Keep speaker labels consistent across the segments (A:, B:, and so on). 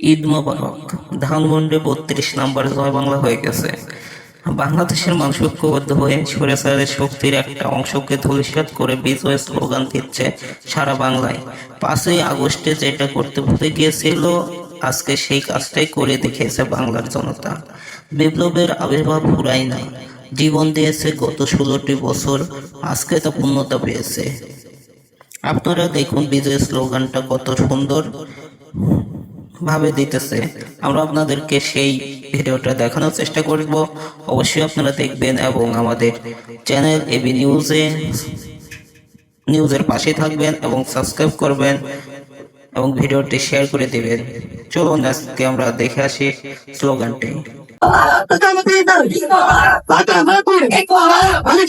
A: ঈদ মোবারক। ধানমন্ডি বত্রিশ নাম্বার জয় বাংলা হয়ে গেছে। বাংলাদেশের মানুষ ঐক্যবদ্ধ হয়ে স্বৈরাচারের শক্তির একটা অংশকে ধূলিসাৎ করে বিজয় স্লোগান দিচ্ছে সারা বাংলায়। পাঁচই আগস্টে যেটা করতে ভুলে গিয়েছিল, আজকে সেই কাজটাই করে দেখিয়েছে বাংলার জনতা। বিপ্লবের আবির্ভাব ফুরাই না জীবন দিয়েছে গত ষোলোটি বছর, আজকে তা পূর্ণতা পেয়েছে। আপনারা দেখুন বিজয় স্লোগানটা কত সুন্দর। ভাবে দিতেছে। আমরা আপনাদেরকে সেই ভিডিওটা দেখানোর চেষ্টা করব। অবশ্যই আপনারা দেখবেন এবং আমাদের চ্যানেল এবি নিউজে নিউজের পাশে থাকবেন এবং সাবস্ক্রাইব করবেন এবং ভিডিওটি শেয়ার করে দিবেন। চলুন, আজকে আমরা দেখে আসি স্লোগানটি।
B: অনেক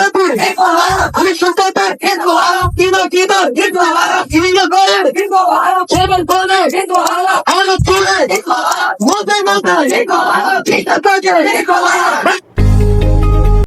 B: কিমিয়া গয়ের সবাই বলে আমাদের তুলে মতে মতে কিনা থাকে